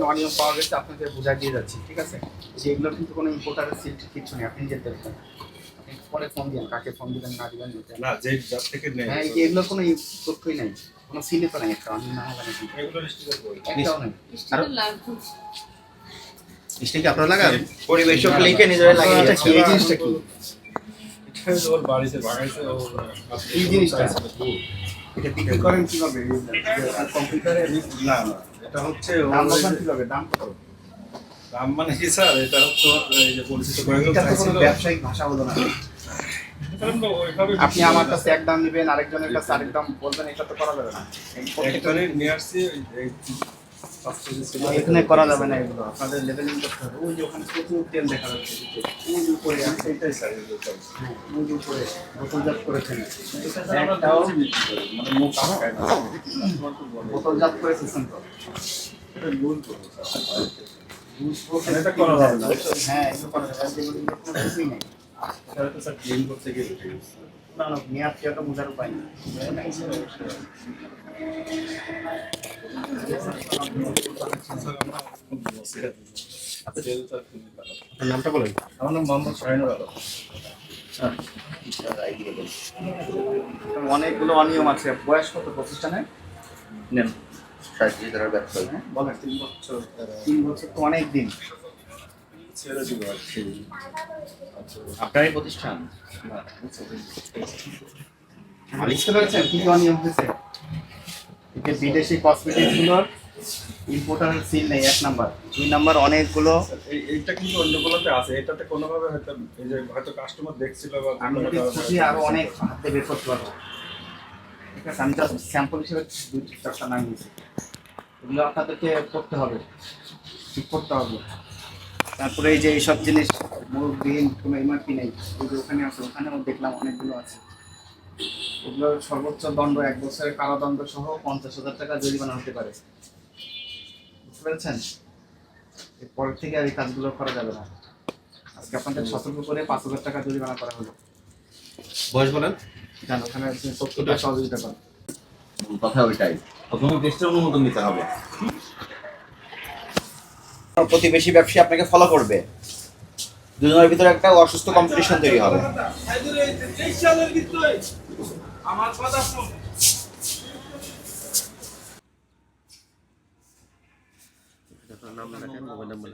এখানে অনিয়ম পাওয়া গেছে আপনাকে বোঝা দিয়ে যাচ্ছি ঠিক আছে? যে এগুলো কিন্তু কোনো ইম্পোর্টারের সিল কিছু নেই আপনি যেতে পারেন। আপনি পরে ফোন দিন কাকে ফোন দিবেন না দিবেন না যে যার থেকে নেই হ্যাঁ এগুলো কোনো তথ্যই নাই কোনো সিলে তো নাই একটা অনিয়ম না নাকি এগুলো স্টিকার করি একটাও নেই। স্টিকার আপনারা লাগান? পরিবেশক লিখে নিজেরা লাগিয়ে এটা কি এই জিনিসটা কি? এটা ওর বাড়িতে বাগাইছে ও এই জিনিসটা এটা করেন কীভাবে? আর কম্পিউটারে না না। এটা হচ্ছে দাম কত? মানে কি স্যার? এটা হচ্ছে এই যে পরিচিত ব্যবসায়িক ভাষা হলো না। আপনি আমার কাছে এক দাম নেবেন আরেকজনের কাছে আরেক দাম বলবেন এটা তো করা যাবে না। এখানে করা যাবে না এগুলো আপনাদের লেভেলিং করতে হবে ওই যে ওখানে প্রচুর তেল দেখা যাচ্ছে ওই যে উপরে। হ্যাঁ, ওই যে উপরে বোতলজাত করেছেন এটা কাগজে বিক্রি করি, মানে মুখ আটকায় না। তোমার তো। বোতলজাত এটা লুজ করব এটা করা যাবে না। হ্যাঁ এগুলো করা যাবে কিছুই নেই এটা স্যার ক্লিন করতে গিয়ে না না মেয়াদ কি বোঝার উপায় নেই নামটা বলেন। আমার নাম মোহাম্মদ শাহিনুর আলম। অনেকগুলো অনিয়ম আছে। বয়স কত প্রতিষ্ঠানে নেন। কেজি ধরার ব্যবসা হ্যাঁ। বলেন তিন বছর তিন বছর তো অনেক দিন। আপনারই প্রতিষ্ঠান? কি অনিয়ম হয়েছে? বিদেশি গুলোর ইম্পোর্টারের সিল নেই এক নাম্বার। দুই নাম্বার অনেকগুলো এই- এইটা কিন্তু অন্যগুলোতে আছে এটাতে কোনোভাবে হয়তো এই যে হয়তো কাস্টমার দেখছিল বা আমি যদি খুশি আরও অনেক হাতে বের করতে পারব। ঠিক আছে আমি জাস্ট স্যাম্পল হিসেবে দুই চারটা নাম দিয়েছি। এগুলো আপনাদেরকে করতে হবে। ঠিক করতে হবে। তারপরে এই যে এইসব জিনিস মুরগিহীন কোনো এমআরপি নেই। ওই যে ওখানে আছে ওখানেও দেখলাম অনেকগুলো আছে। ওগুলোর সর্বোচ্চ দণ্ড এক বছরের কারাদণ্ড সহ পঞ্চাশ হাজার টাকা জরিমানা হতে পারে। বুঝতে পেরেছেন এরপর থেকে আর এই কাজগুলো করা যাবে না। আজকে আপনাদের সতর্ক করে পাঁচ হাজার টাকা জরিমানা করা হলো। বয়স বলেন। জান ওখানে সত্তরটা সহযোগিতা করেন কথা ওইটাই প্রথমে দেশটার অনুমোদন নিতে হবে। প্রতিবেশী ব্যবসায়ী আপনাকে ফলো করবে। দুজনের ভিতরে একটা অসুস্থ কম্পিটিশন তৈরি হবে। আপনার নাম লেখেন মোবাইল